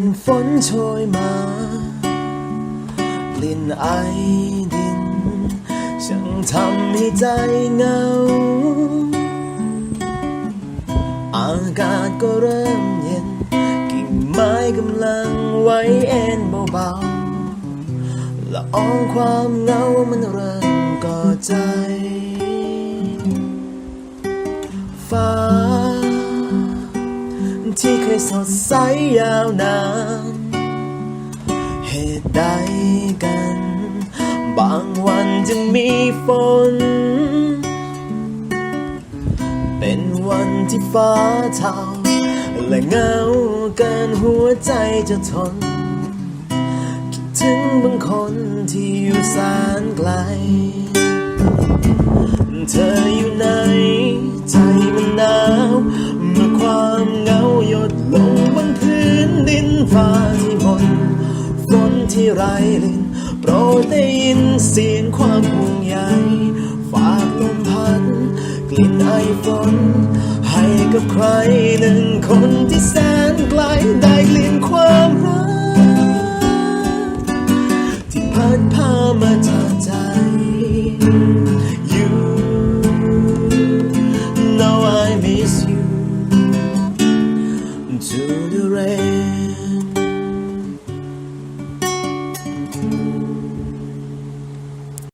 นโชยมา กลิ่นไอดินช่างทำให้ใจเหงา อากาศก็เริ่มเย็น กิ่งไม้กำลังไหวเอ็นเบาๆละอองความเหงามันเริ่มก่อใจ ฟ้า ที่เคยสดใสยาวนาน เหตุใดกัน บางวันจึงมีฝน เป็นวันที่ฟ้าเทาและเงาเกินหัวใจจะทน คิดถึงบางคนที่อยู่แสนไกล เธออยู่ไหน ฟ้าที่มนฝนที่ไรลินโปรดได้ยินเสียงความห่วงใยฝากลมพัดกลิ่นไอฝน ให้กับใครหนึ่งคนที่แสนไกลได้กลิ่นความรักที่พัดพามาจากใจ You know I miss you too rain.